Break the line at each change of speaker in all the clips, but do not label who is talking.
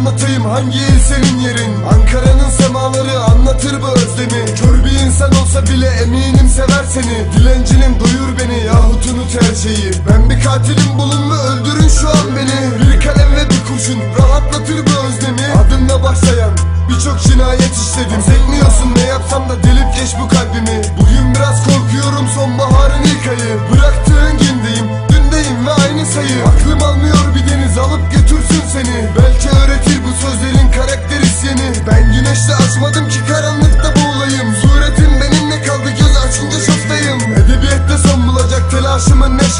Hangi il senin yerin? Ankara'nın semaları anlatır bu özlemi. Kör bir insan olsa bile eminim sever seni. Dilencinim doyur beni yahut unut her Ben bir katilim bulun mu öldürün şu an beni. Bir kalem ve bir kurşun rahatlatır bu özlemi. Adımla başlayan Birçok cinayet işledim. Sekmiyorsun ne yapsam da delip geç bu kalbimi. Bugün biraz korkuyorum sonbaharın ilk ayı. Bıraktığın gündeyim Dündeyim ve aynı sayı. Aklım almıyor bir deniz alıp götürsün seni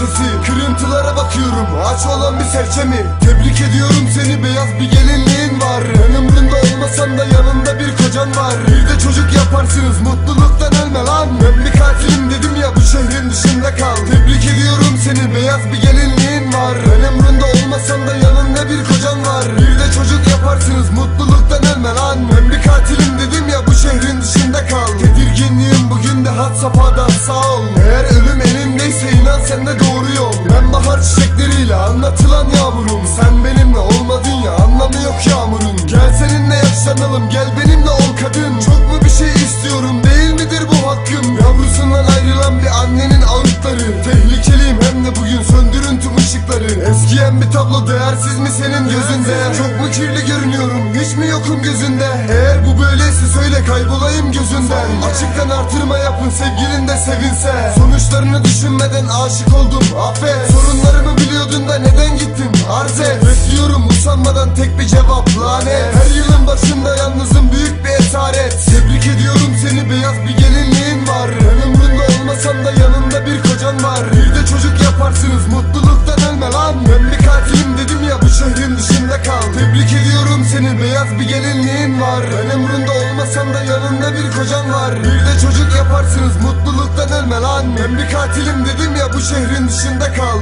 neşesi Kırıntılara bakıyorum aç olan bir serçe mi? Tebrik ediyorum seni beyaz bir gelinliğin var. Ben umrunda olmasam da yanında bir kocan var. Bir de çocuk yaparsınız mutluluktan ölme lan. Ben bir katilim dedim ya bu şehrin dışında kal. Tebrik ediyorum seni beyaz bir gelinliğin var. Ben umrunda olmasam da yanında bir kocan var. Bir de çocuk yaparsınız mutluluktan ölme lan. Ben bir katilim dedim ya bu şehrin dışında kal. Tedirginliğim bugün de had safhada sağ ol. Eğer ölüm elindeyse inan sen de doğru çiçekleriyle anlatılan yağmurum Sen benimle olmadın ya değersiz mi senin gözünde? Çok mu kirli görünüyorum? Hiç mi yokum gözünde? Eğer bu böyleyse söyle kaybolayım gözünden. Açıktan artırma yapın sevgilin de sevinse. Sonuçlarını düşünmeden aşık oldum affet. Sorunlarımı biliyordun da neden gittin? Arz et. Bekliyorum usanmadan tek bir cevap lanet. Her yılın başında yalnızım büyük bir esaret. Tebrik ediyorum seni beyaz bir gelinliğin var. Ben umrunda olmasam da yanında bir kocan var. Bir de çocuk yaparsınız mutluluktan Ben umrunda olmasam da yanında bir kocan var. Bir de çocuk yaparsınız mutluluktan ölme lan. Ben bir katilim dedim ya bu şehrin dışında kal